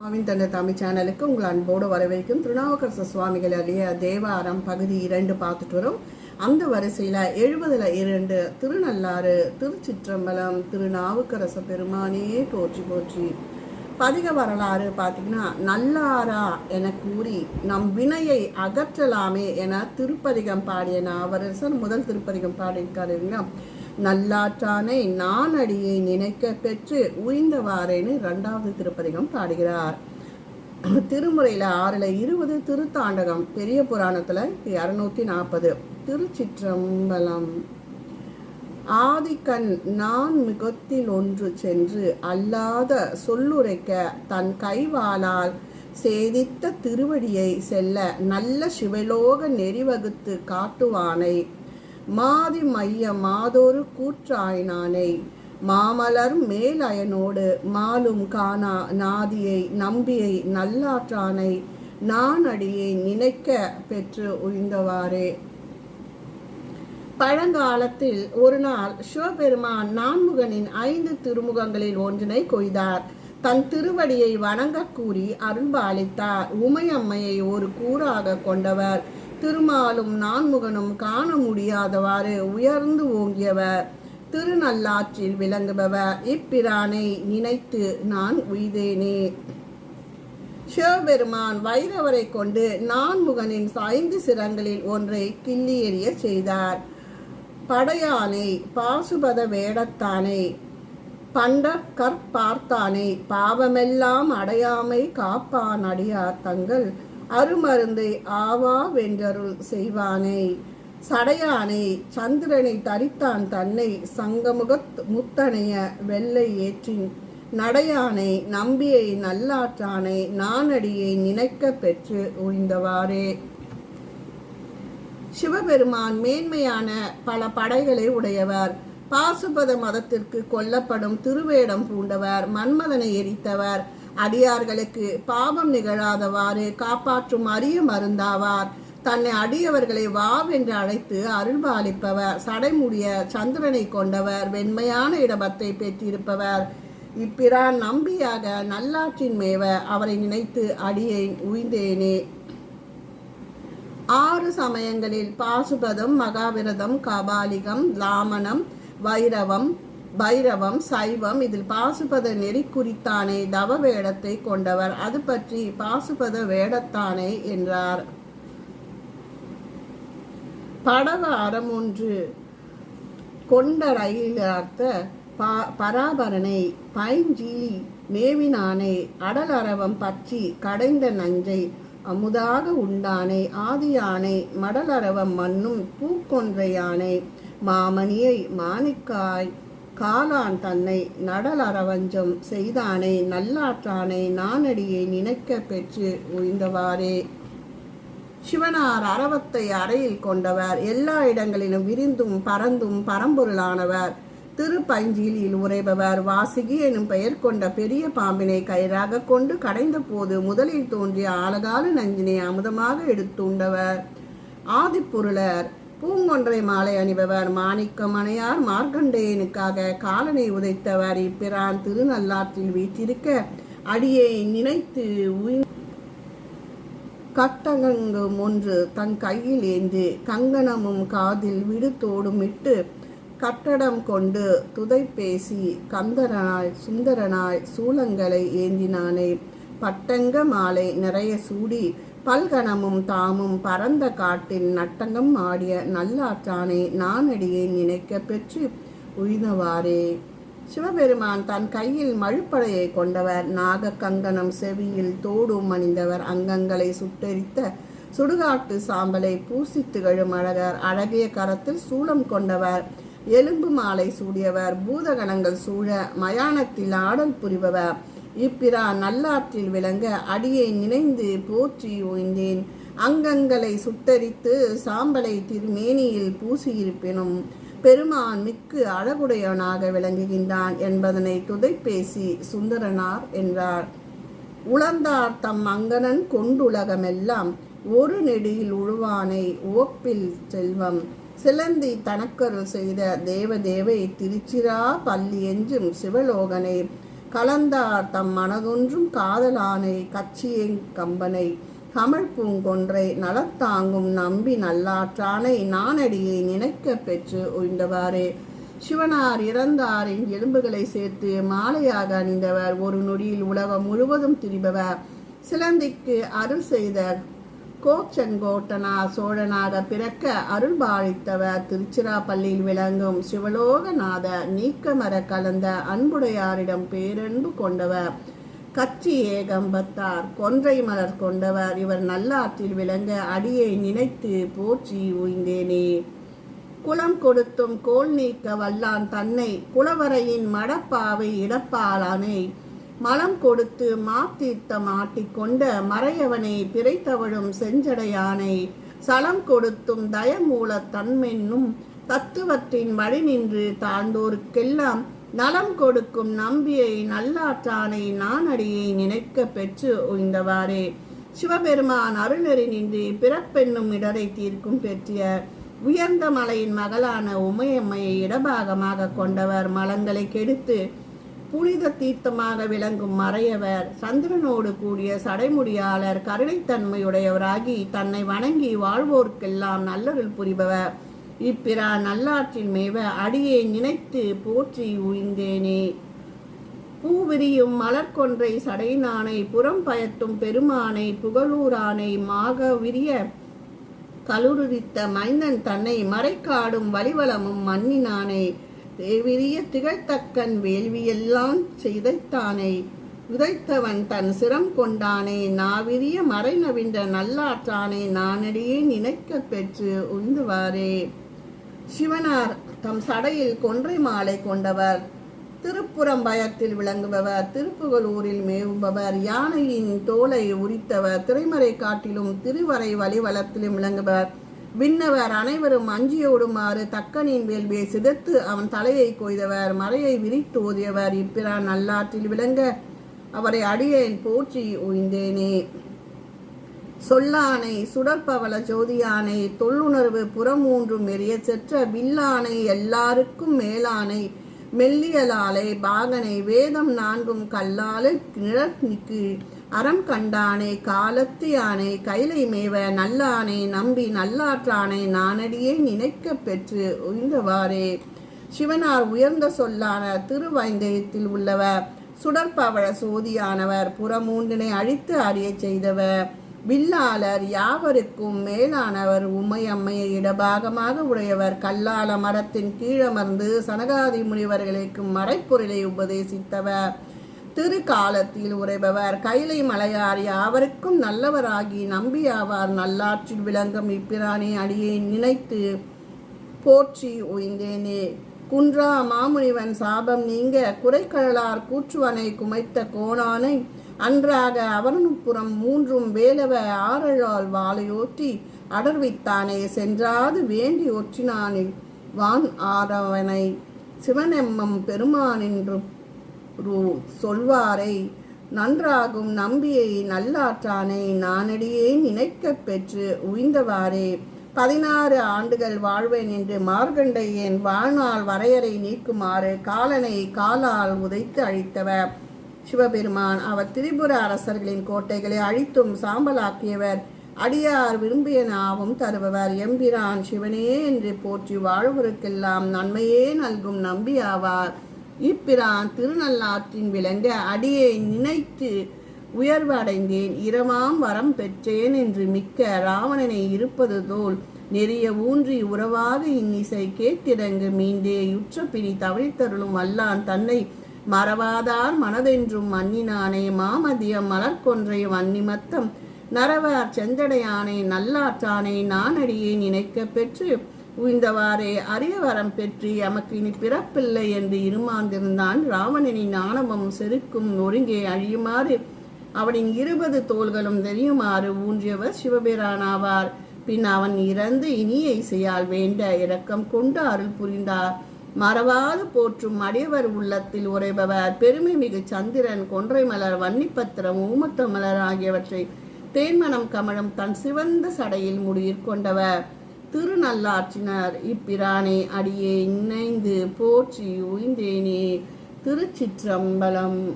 சுவாமின் தந்த தமிழ் சேனலுக்கு உங்கள் அன்போடு வரவேற்கும் திருநாவுக்கரச சுவாமிகள் அழிய தேவாரம் பகுதி இரண்டு பார்த்துட்டு வரும். அந்த வரிசையில் எழுபதில் இரண்டு திருநள்ளாறு திருச்சிற்றம்பலம் திருநாவுக்கரச பெருமானே போற்றி போற்றி. பதிக வரலாறு பார்த்தீங்கன்னா நல்லாரா என கூறி நம் வினையை அகற்றலாமே என திருப்பதிகம் பாடிய நாவரசர் முதல் திருப்பதிகம் பாடியிருக்காருங்க நல்லாற்றானை நான் அடியை நினைக்க பெற்று உய்ந்தவாறேன்னு ரெண்டாவது திருப்பதிகம் பாடுகிறார். திருமுறையில் ஆறில் இருபது திருத்தாண்டகம் பெரிய புராணத்தில் இரநூத்தி நாற்பது திருச்சிற்றம்பலம். ஆதிக்கண் நான் மிகத்தில் ஒன்று சென்று அல்லாத சொல்லுரைக்க தன் கைவாளால் சேதித்த திருவடியை செல்ல நல்ல சிவலோக நெறிவகுத்து காட்டுவானை. மாதி மைய மாதொரு கூற்றாயினானை. மாமலர் மேலயனோடு மாலும் காணா நாதியை நம்பியை நல்லாற்றானை. நான் அடியை நினைக்க பெற்று உய்ந்தவாறே. பழங்காலத்தில் ஒரு நாள் சிவபெருமான் நான்முகனின் ஐந்து திருமுகங்களில் ஒன்றினை கொய்தார். தன் திருவடியை வணங்க கூறி அருள்பாலித்தார். உமையம்மையை ஒரு கூறாக கொண்டவர். திருமாலும் நான்முகனும் காண முடியாதவாறு உயர்ந்து ஓங்கியவர். திருநல்லாற்றில் விளங்குபவர். இப்பிரானை நினைத்து நான் உய்தேனே. சிவபெருமான் வைரவரை கொண்டு நான்முகனின் ஐந்து சிரங்களில் ஒன்றை கிள்ளி எறிய செய்தார். படையானை பாசுபத வேடத்தானை பண்ட கற்பார்த்தானை பாவமெல்லாம் அடையாமை காப்பான் அடியார் தங்கள் அருமருந்தை ஆவா வென்றருள் செய்வானே. சடையானை சந்திரனை தரித்தான் தன்னை சங்கமுகத் முத்தனைய வெள்ளை ஏற்றின். நடையானை நம்பியை நல்லாற்றானை நானடியை நினைக்க பெற்று உய்ந்தவாறே சிவபெருமான் மேன்மையான பல படைகளை உடையவர். பாசுபத மதத்திற்கு கொல்லப்படும் திருவேடம் பூண்டவர். மன்மதனை எரித்தவர். அடியார்களுக்கு பாவம் நிகழாதவாறு காப்பாற்றும் அரிய மருந்தாவார் தன்னை அடியவர்களை வாவென்று அழைத்து அருள்பாலிப்பவர். சடைமுடிய சந்திரனை கொண்டவர். வெண்மையான இடபத்தை பெற்றிருப்பவர். இப்பிரான் நம்பியாக நல்லாற்றின் மேவ அவரை நினைத்து அடியை உய்ந்தேனே. ஆறு சமயங்களில் பாசுபதம் மகாவிரதம் கபாலிகம் லாமணம் வைரவம் பைரவம் சைவம் இதில் பாசுபத நெறி குறித்தானே தவ வேடத்தை கொண்டவர். அது பற்றி பாசுபத வேடத்தானே என்றார். படவ அறமொன்று கொண்ட ரயிலார்த்த பா பராபரனை பைஞ்சீலி மேவினானே அடல் அரவம் பற்றி கடைந்த நஞ்சை அமுதாக உண்டானை ஆதியானை மடலரவம் மண்ணும் பூக்கொன்றையானை மாமணியை மாணிக்காய் காலான் தன்னை நடலரவஞ்சம் செய்தானே செய்தானை நல்லாற்றானை நானடியை நினைக்க பெற்று உய்ந்தவாறே. சிவனார் அரவத்தை அறையில் கொண்டவர் எல்லா இடங்களிலும் விரிந்தும் பறந்தும் பரம்பொருளானவர். திருப்பஞ்சியில் உரைபவர் வாசுகி எனும் பெயர் கொண்ட பெரிய பாம்பினை கயிறாக கொண்டு கடைந்த போது முதலில் தோன்றிய ஆலகால நஞ்சினை அமுதமாக எடுத்துண்டவர். ஆதிப்பொருளர் பூங்கொன்றை மாலை அணிபவர் மாணிக்கம் அணையார் மார்க்கண்டேயனுக்காக காலனை உதைத்தவர் இப்பிரான் திருநல்லாற்றில் வீற்றிருக்க அடியை நினைத்து கட்டகங்கும் ஒன்று தன் கையில் ஏந்தி கங்கணமும் காதில் விடுத்தோடும் இட்டு கட்டடம் கொண்டு துதை பேசி கந்தரனாய் சுந்தரனாய் சூலங்களை ஏந்தினானே. பட்டங்க மாலை நிறைய சூடி பல்கணமும் தாமும் பரந்த காட்டில் நட்டங்கம் ஆடிய நல்லாற்றானே நானடியை நினைக்க பெற்று உய்தவாறே சிவபெருமான் தன் கையில் மழுப்படையை கொண்டவர். நாக கங்கணம் செவியில் தோடும் அணிந்தவர் அங்கங்களை சுட்டெரித்த சுடுகாட்டு சாம்பலை பூசி திகழும் அழகர். அழகிய கரத்தில் சூலம் கொண்டவர். எலும்பு மாலை சூடியவர். பூதகணங்கள் சூழ மயானத்தில் ஆடல் புரிபவர். இப்பிரா நல்லாற்றில் விளங்க அடியை நினைந்து போற்றி ஓய்ந்தேன். அங்கங்களை சுட்டரித்து சாம்பலை திருமேனியில் பூசியிருப்பினும் பெருமான் மிக்கு அழகுடையவனாக விளங்குகின்றான் என்பதனை துதைப்பேசி சுந்தரனார் என்றார். உளந்தார் தம் அங்கனன் கொண்டுலகமெல்லாம் ஒரு நெடியில் உழுவானை ஓப்பில் செல்வம். சிலந்தி தனக்கருள் செய்த தேவதேவை திருச்சிரா பள்ளி என்றும் சிவலோகனை கலந்தார் தம் மனதொன்றும் காதலானை கச்சியங் கம்பனை. கமழ் பூங்கொன்றை நலத்தாங்கும் நம்பி நல்லாற்றானை நானடியை நினைக்க பெற்று உய்ந்தவாறே சிவனார் இறந்தாரின் எலும்புகளை சேர்த்து மாலையாக அணிந்தவர். ஒரு நொடியில் உலகம் முழுவதும் திரிபவர். சிலந்திக்கு அருள் செய்த கோச்செங்கோட்டனா சோழனாக பிறக்க அருள்பாலித்தவர் திருச்சிராப்பள்ளியில் விளங்கும் சிவலோகநாத நீக்கமர கலந்த அன்புடையாரிடம் பேரன்பு கொண்டவர். கச்சி ஏகம்பத்தார் கொன்றை மலர் கொண்டவர். இவர் நல்லாற்றில் விளங்க அடியை நினைத்து போற்றி உய்ந்தேனே குளம் கொடுத்தும் கோல் நீக்க வல்லான் தன்னை குளவரையின் மடப்பாவை இடப்பாலானை மலம் கொடுத்து மாத்தீர்த்தம் ஆட்டிக்கொண்ட மறையவனை பிறைத்தவழும் செஞ்சடையானை சலம் கொடுத்தும் தயமூல தன்மென்னும் தத்துவத்தின் வழி நின்று தாழ்ந்தோருக்கெல்லாம் நலம் கொடுக்கும் நம்பியை நல்லாற்றானை நானடியை நினைக்க பெற்று உய்ந்தவாறே சிவபெருமான் அருணறி நின்று பிறப்பென்னும் இடரை தீர்க்கும் பெற்றிய உயர்ந்த மலையின் மகளான உமையம்மையை இடபாகமாக கொண்டவர் மலங்களை கெடுத்து புனித தீர்த்தமாக விளங்கும் மறையவர் சந்திரனோடு கூடிய சடைமுடியாளர் கருணைத்தன்மையுடையவராகி தன்னை வணங்கி வாழ்வோர்க்கெல்லாம் நல்லருள் புரிபவர். இப்பிரா நல்லாற்றின் மேவ அடியை நினைத்து போற்றி உய்ந்தேனே. பூவிரியும் மலர்கொன்றை சடைநானை புறம் பயத்தும் பெருமானை புகழூரானை மாக விரிய கலுருரித்த மைந்தன் தன்னை மறைக்காடும் வலிவலமும் மன்னினானை. தேவிரிய திகழ்த்தக்கன் வேள்வியெல்லாம் செய்தைத்தானே. உதைத்தவன் தன் சிரம் கொண்டானே. நாவிரிய மறை நவின்ற நல்லாற்றானே. நானடியே நினைக்க பெற்று உந்துவாரே. சிவனார் தம் சடையில் கொன்றை மாலை கொண்டவர். திருப்புறம் பயத்தில் விளங்குபவர். திருப்புகலூரில் மேவுபவர். யானையின் தோலை உரித்தவர். திரைமறை காட்டிலும் திருவரை வழிவளத்திலும் விளங்குபவர். விண்ணவர் அனைவரும் அஞ்சியோடுமாறு தக்கனின் வேள்வியை சிதைத்து அவன் தலையை கொய்தவர் மறையை விரித்து ஓதியவர். இப்பிரான் நல்லாற்றில் விளங்க அவரை அடியேன் போற்றி உய்ந்தேனே சொல்லானை சுடற்பவள ஜோதியானை தொல்லுணர்வு புறமூன்றும் எரிய செற்ற வில்லானை எல்லாருக்கும் மேலானை மெல்லியலாலை பாகனை வேதம் நான்கும் கல்லாலை நிழற்கு அறம் கண்டானே காலத்து யானை கைலை மேவ நல்லானை நம்பி நல்லாற்றானை நானடியே நினைக்க பெற்று உய்ந்தவாறே சிவனார் உயர்ந்த சொல்லான திருவைந்தயத்தில் உள்ளவர் சுடற்பவழ சோதியானவர் புறமூன்றினை அழித்து அறியச் செய்தவர். வில்லாளர் யாவருக்கும் மேலானவர் உமையம்மையை இடபாகமாக உடையவர். கல்லால மரத்தின் கீழமர்ந்து சனகாதி முனிவர்களுக்கு மறைப்பொருளை உபதேசித்தவர். திருக்காலத்தில் உரைபவர் கைலை மலையார் யாவருக்கும் நல்லவராகி நம்பியாவார். நல்லாற்றில் விளங்கும் இப்பிரானே அடியை நினைத்து போற்றி உய்ந்தேனே. குன்றா மாமுனிவன் சாபம் நீங்க குறைக்கழலார் கூற்றுவனை குமைத்த கோணானை அன்றாக அவனுப்புறம் மூன்றும் வேலவ ஆரழால் வாழையோற்றி அடர்வித்தானே சென்றாது வேண்டி ஒற்றினானே வான் ஆரவனை சிவனெம்மம் பெருமானின்று சொல்வாரை நன்றாகும் நம்பியை நல்லாற்றானை நானடியே நினைக்க பெற்று உய்ந்தவாறே பதினாறு ஆண்டுகள் வாழ்வேன் என்று மார்கண்டையன் வாழ்நாள் வரையறை நீக்குமாறு காலனை காலால் உதைத்து அழித்தவர். சிவபெருமான் அவர் திரிபுர அரசர்களின் கோட்டைகளை அழித்தும் சாம்பலாக்கியவர். அடியார் விரும்பிய நாவும் தருபவர் எம்பிரான் சிவனே என்று போற்றி வாழ்வருக்கெல்லாம் நன்மையே நல்கும் நம்பி ஆவார் இப்பிரான் திருநள்ளாற்றின் விளங்க அடியை நினைத்து உயர்வு அடைந்தேன் இரமாம் வரம் பெற்றேன் என்று மிக்க ராவணனை இருப்பது தோல் நெறிய ஊன்றி உறவாக இன்னிசை கேட்டிறங்கு மீண்டே யுற்ற பிணி தவறித்தருளும் அல்லான் தன்னை மறவாதார் மனதென்றும் மன்னினானே மாமதியம் மலர்கொன்றை வன்னிமத்தம். நரவார் செந்தடையானே நல்லாற்றானே நானடியே நினைக்க பெற்று உய்ந்தவாறே அரிய வரம் பெற்று எமக்கு இனி பிறப்பில்லை என்று இருமாந்திருந்தான். ராவணனின் ஆணவம் செருக்கும் ஒருங்கே அழியுமாறு அவனின் இருபது தோள்களும் தெரியுமாறு ஊன்றியவர் சிவபெரானாவார் பின் அவன் இறந்து இனிய இசையால் வேண்ட இரக்கம் கொண்டு அருள் புரிந்தார். மறவாது போற்றும் அடியவர் உள்ளத்தில் உரைபவர் பெருமை மிகு சந்திரன் கொன்றை மலர் வன்னிப்பத்திரம் ஊமத்த மலர் ஆகியவற்றை தேன்மனம் கமழும் தன் சிவந்த சடையில் முடியிற் கொண்டவர். திருநல்லாற்றினர் இப்பிரானே அடியே இணைந்து போற்றி உய்ந்தேனே திருச்சிற்றம்பலம்